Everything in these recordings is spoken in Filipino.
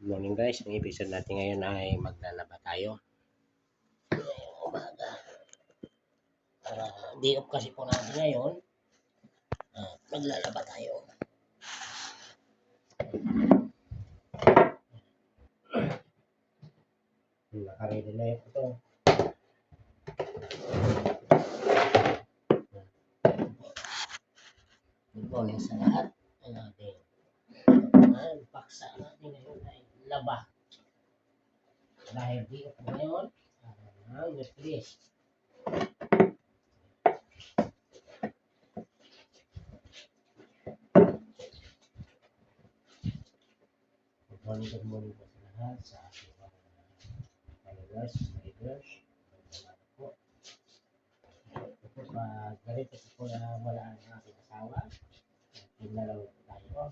Morning guys. Ang episode natin ngayon ay maglalaba tayo. Umaga. Para day off kasi po natin ngayon. Ah, maglalaba tayo. Nakaready na yun ito. Good morning sa lahat. Ang ating ang paksa natin ngayon ay laba. Dahil di ako ngayon, ang. Good morning, good morning po sa lahat sa ating mga followers, po. Ito po, pag ganito po na wala ang aking asawa, pinalaw po tayo.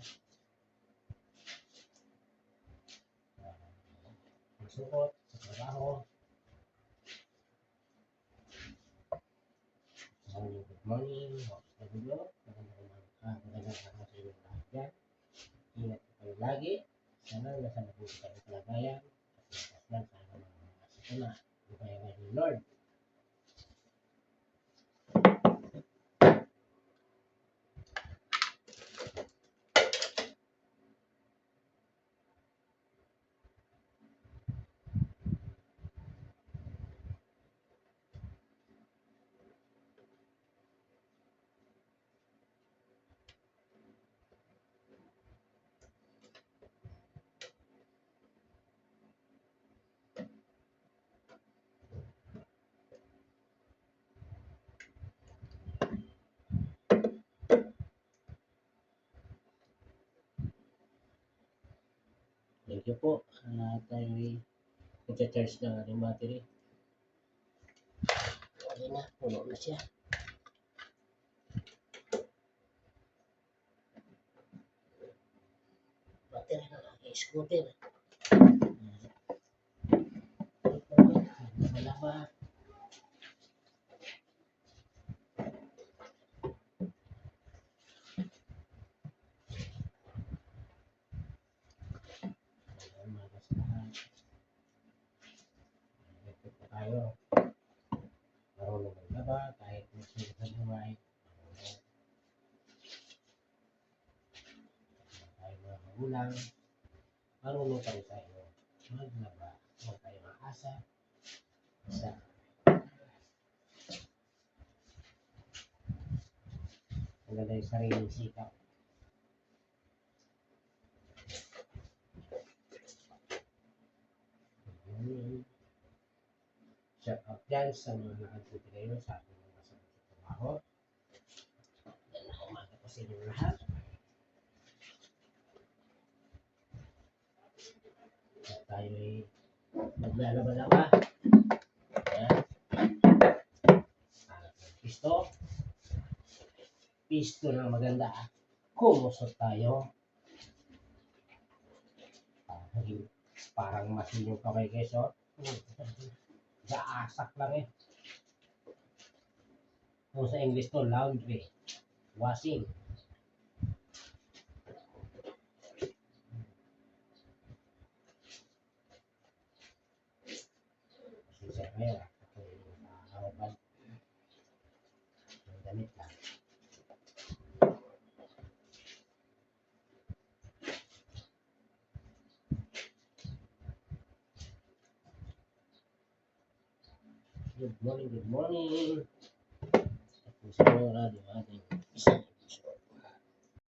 Masukot sa trabaho. Morning, good morning. Morning. Magandang umaga. Magandang araw sa inyo lahat dyan. Ingat po kayo lagi. Sana nasa mabuti kayo kalagayan. Lakas lang sana mga masito na. Lumayagan ni Lord. You po. At tayo ay ita-charge ng ating battery. Okay na, puno na siya. Battery ng aking scooter. Wala ba? Umaga sa lahat. Ito po tayo. Marunong maglaba kahit masigit sa. Marunong. Tayo mga magulang. Marunong pa rin tayo maglaba. Huwag tayo maasa. Basta maganda yung sariling sikap. Yun. Dyan sa mga nakatuti kayo sa ating mga sa trabaho. Ganda umaga po sa inyong lahat. At tayo ay maglalaba-laba. Pisto. Pisto na maganda. Kumusot tayo. Parang, masin yung kamay oh. Gaasak lang eh. Kung sa English to, laundry. Washing. Pasensya kayo. Ako yung nakakabad. Yung damit lang. Good morning, good morning. Tapos mo radio ating isang